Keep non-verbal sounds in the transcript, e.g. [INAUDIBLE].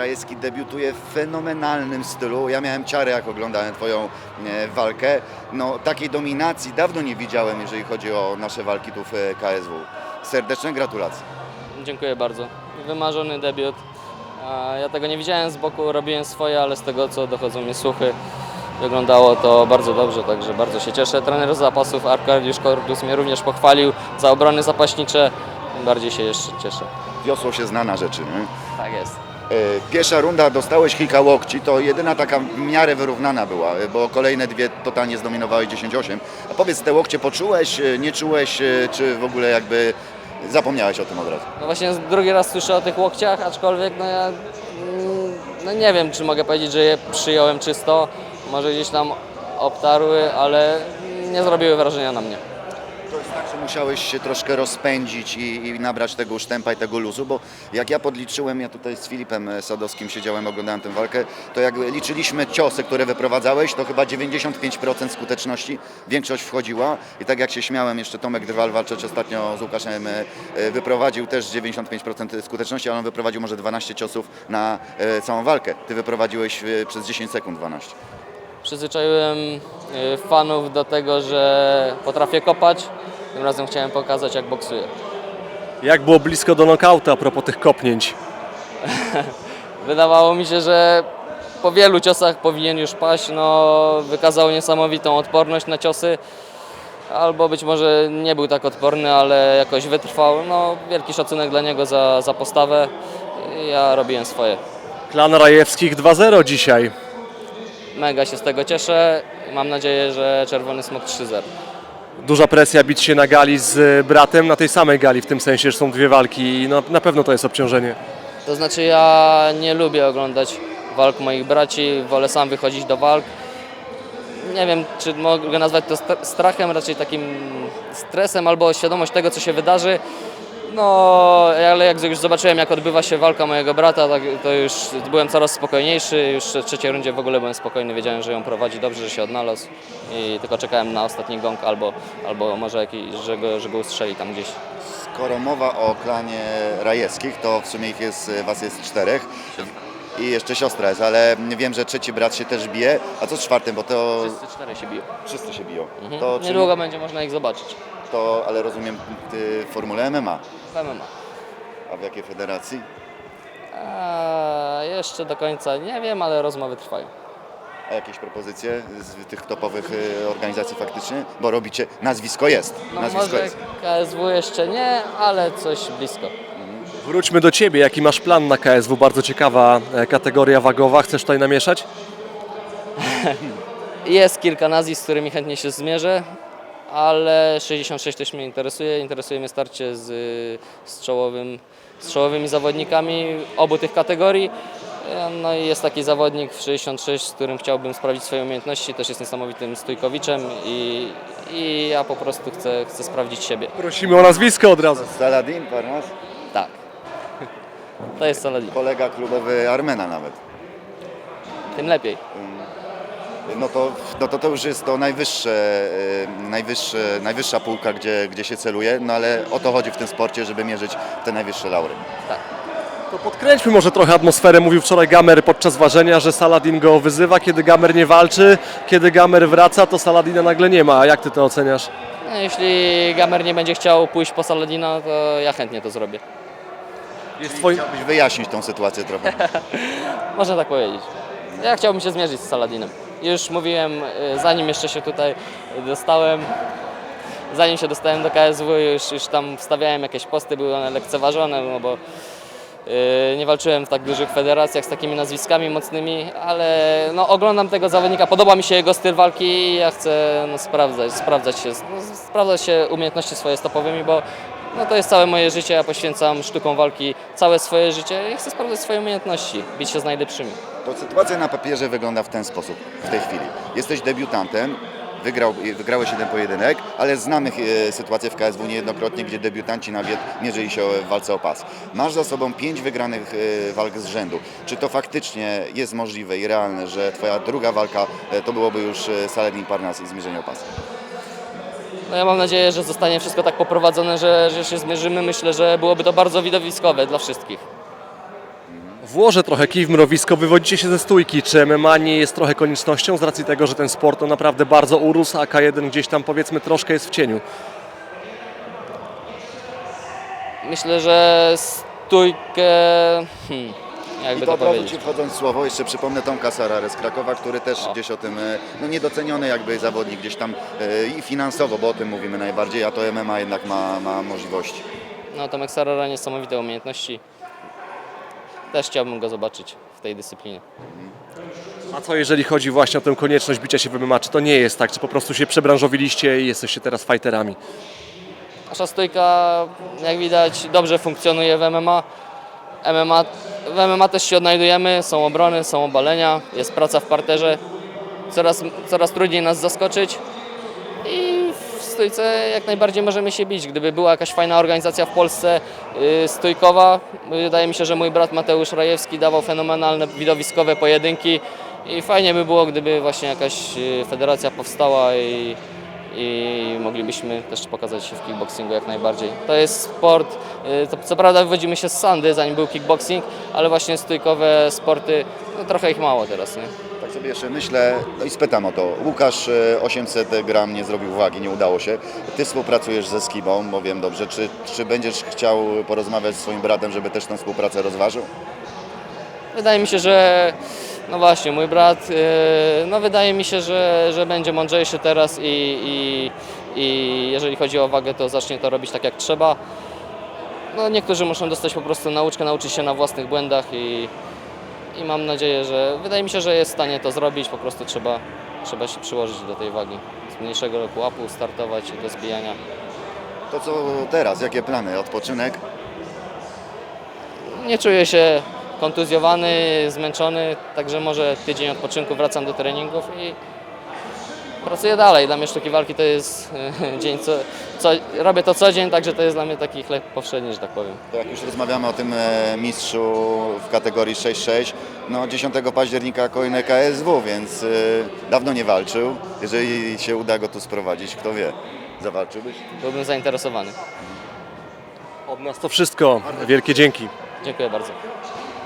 Rajewski debiutuje w fenomenalnym stylu. Ja miałem ciary, jak oglądałem Twoją e, walkę. No, takiej dominacji dawno nie widziałem, jeżeli chodzi o nasze walki tu w e, KSW. Serdeczne gratulacje. Dziękuję bardzo. Wymarzony debiut. Ja tego nie widziałem z boku, robiłem swoje, ale z tego co dochodzą mi słuchy, wyglądało to bardzo dobrze, także bardzo się cieszę. Trener z zapasów Arkadiusz Kordus mnie również pochwalił za obrony zapaśnicze. Tym bardziej się jeszcze cieszę. Wiosło się znana rzeczy. Nie? Tak jest. Pierwsza runda dostałeś kilka łokci, to jedyna taka w miarę wyrównana była, e, bo kolejne dwie totalnie zdominowały 10-8. A powiedz, te łokcie poczułeś, e, nie czułeś, e, czy w ogóle jakby zapomniałeś o tym od razu? No właśnie drugi raz słyszę o tych łokciach, aczkolwiek no ja mm, no nie wiem, czy mogę powiedzieć, że je przyjąłem czysto. Może gdzieś tam obtarły, ale nie zrobiły wrażenia na mnie. To jest tak, że musiałeś się troszkę rozpędzić i, i nabrać tego sztempa i tego luzu, bo jak ja podliczyłem, ja tutaj z Filipem e, Sadowskim siedziałem, oglądałem tę walkę, to jak liczyliśmy ciosy, które wyprowadzałeś, to chyba 95% skuteczności, większość wchodziła i tak jak się śmiałem, jeszcze Tomek Drwal walczyć ostatnio z Łukaszem, e, e, wyprowadził też 95% skuteczności, ale on wyprowadził może 12 ciosów na całą walkę. Ty wyprowadziłeś przez 10 sekund 12. Przyzwyczaiłem y, fanów do tego, że potrafię kopać. Tym razem chciałem pokazać, jak boksuję. Jak było blisko do nokauta a propos tych kopnięć? [LAUGHS] Wydawało mi się, że po wielu ciosach powinien już paść. No, wykazał niesamowitą odporność na ciosy. Albo być może nie był tak odporny, ale jakoś wytrwał. No, wielki szacunek dla niego za, za postawę. Ja robiłem swoje. Klan Rajewskich 2-0 dzisiaj. Mega się z tego cieszę. Mam nadzieję, że Czerwony Smok 3-0. Duża presja bić się na gali z bratem, na tej samej gali, w tym sensie, że są dwie walki i no, na pewno to jest obciążenie. To znaczy ja nie lubię oglądać walk moich braci, wolę sam wychodzić do walk. Nie wiem, czy mogę nazwać to st- strachem, raczej takim stresem albo świadomość tego, co się wydarzy. No, ale jak już zobaczyłem, jak odbywa się walka mojego brata, tak, to już byłem coraz spokojniejszy. Już w trzeciej rundzie w ogóle byłem spokojny, wiedziałem, że ją prowadzi dobrze, że się odnalazł i tylko czekałem na ostatni gong albo, albo może jakiś, że, go, że go ustrzeli tam gdzieś. Skoro mowa o klanie Rajewskich, to w sumie ich jest, was jest czterech i jeszcze siostra jest, ale wiem, że trzeci brat się też bije. A co z czwartym, bo to Wszyscy cztery się biją. wszyscy się biją. Mhm. To, czy, Niedługo będzie można ich zobaczyć. To, ale rozumiem, ty w formule MMA. W MMA. A w jakiej federacji? A, jeszcze do końca nie wiem, ale rozmowy trwają. A jakieś propozycje z tych topowych y, organizacji faktycznie? Bo robicie, nazwisko jest. No nazwisko może jest. KSW jeszcze nie, ale coś blisko. Wróćmy do Ciebie. Jaki masz plan na KSW? Bardzo ciekawa e, kategoria wagowa. Chcesz tutaj namieszać? [LAUGHS] Jest kilka nazwisk, z którymi chętnie się zmierzę, ale 66 też mnie interesuje. Interesuje mnie starcie z, z, czołowym, z czołowymi zawodnikami obu tych kategorii. No i jest taki zawodnik w 66, z którym chciałbym sprawdzić swoje umiejętności. Też jest niesamowitym stójkowiczem i, i ja po prostu chcę, chcę sprawdzić siebie. Prosimy o nazwisko od razu. Saladin, Parnas? Tak. To jest Saladin. Kolega klubowy Armena nawet. Tym lepiej. No to, no to, to już jest to najwyższe, y, najwyższe, najwyższa półka, gdzie, gdzie się celuje, no ale o to chodzi w tym sporcie, żeby mierzyć te najwyższe laury. To podkręćmy może trochę atmosferę. Mówił wczoraj Gamer podczas ważenia, że Saladin go wyzywa, kiedy Gamer nie walczy. Kiedy Gamer wraca, to Saladina nagle nie ma. A jak Ty to oceniasz? Jeśli Gamer nie będzie chciał pójść po Saladina, to ja chętnie to zrobię. Jest twoi... Chciałbyś wyjaśnić tą sytuację trochę. [LAUGHS] Można tak powiedzieć. Ja chciałbym się zmierzyć z Saladinem. Już mówiłem, y, zanim jeszcze się tutaj dostałem, zanim się dostałem do KSW, już, już tam wstawiałem jakieś posty, były one lekceważone, no bo y, nie walczyłem w tak dużych federacjach z takimi nazwiskami mocnymi, ale no, oglądam tego zawodnika, podoba mi się jego styl walki i ja chcę no, sprawdzać, sprawdzać się, no, sprawdzać się umiejętności swoje stopowymi, bo no, to jest całe moje życie, ja poświęcam sztukom walki całe swoje życie i chcę sprawdzać swoje umiejętności, bić się z najlepszymi. To sytuacja na papierze wygląda w ten sposób w tej chwili. Jesteś debiutantem, wygrał, wygrałeś jeden pojedynek, ale znamy e, sytuację w KSW niejednokrotnie, gdzie debiutanci nawet mierzyli się w walce o pas. Masz za sobą pięć wygranych e, walk z rzędu. Czy to faktycznie jest możliwe i realne, że twoja druga walka e, to byłoby już e, Saladin Parnas i zmierzenie o pas? No ja mam nadzieję, że zostanie wszystko tak poprowadzone, że, że się zmierzymy. Myślę, że byłoby to bardzo widowiskowe dla wszystkich. Włożę trochę kij w mrowisko, wywodzicie się ze stójki. Czy MMA nie jest trochę koniecznością z racji tego, że ten sport to naprawdę bardzo urósł, a K1 gdzieś tam powiedzmy troszkę jest w cieniu? Myślę, że stójkę... Hmm, jakby I to powiedzieć. Ci wchodząc w słowo, jeszcze przypomnę Tomka Sararę z Krakowa, który też O. gdzieś o tym, e, no niedoceniony jakby zawodnik gdzieś tam e, i finansowo, bo o tym mówimy najbardziej, a to MMA jednak ma, ma możliwości. No, Tomek Sarara niesamowite umiejętności. Też chciałbym go zobaczyć w tej dyscyplinie. A co jeżeli chodzi właśnie o tę konieczność bicia się w MMA? Czy to nie jest tak? Czy po prostu się przebranżowiliście i jesteście teraz fighterami? Nasza stójka, jak widać, dobrze funkcjonuje w MMA. MMA. W MMA też się odnajdujemy, są obrony, są obalenia, jest praca w parterze. Coraz, coraz trudniej nas zaskoczyć i w stójce jak najbardziej możemy się bić. Gdyby była jakaś fajna organizacja w Polsce yy, stójkowa, wydaje mi się, że mój brat Mateusz Rajewski dawał fenomenalne widowiskowe pojedynki i fajnie by było, gdyby właśnie jakaś yy, federacja powstała i, i moglibyśmy też pokazać się w kickboxingu jak najbardziej. To jest sport, y, to, co prawda wywodzimy się z Sandy, zanim był kickboxing, ale właśnie stójkowe sporty, no trochę ich mało teraz, nie? Tak sobie jeszcze myślę, no i spytam o to. Łukasz e, 800 gram nie zrobił wagi, nie udało się. Ty współpracujesz ze Skibą, bo wiem dobrze. Czy, czy będziesz chciał porozmawiać z swoim bratem, żeby też tę współpracę rozważył? Wydaje mi się, że no właśnie, mój brat, y, no wydaje mi się, że, że będzie mądrzejszy teraz i, i, i jeżeli chodzi o wagę, to zacznie to robić tak jak trzeba. No niektórzy muszą dostać po prostu nauczkę, nauczyć się na własnych błędach i, i mam nadzieję, że wydaje mi się, że jest w stanie to zrobić, po prostu trzeba, trzeba się przyłożyć do tej wagi. Z mniejszego pułapu startować do zbijania. To co teraz? Jakie plany? Odpoczynek? Nie czuję się kontuzjowany, zmęczony, także może tydzień odpoczynku wracam do treningów i pracuję dalej. Dla mnie sztuki walki to jest e, [LAUGHS] dzień, co, co, robię to co dzień, także to jest dla mnie taki chleb powszedni, że tak powiem. To jak już rozmawiamy o tym e, mistrzu w kategorii 6-6, no 10 października kolejne KSW, więc e, dawno nie walczył. Jeżeli się uda go tu sprowadzić, kto wie, zawalczyłbyś? Byłbym zainteresowany. Od nas to wszystko. Wielkie dzięki. Dziękuję bardzo.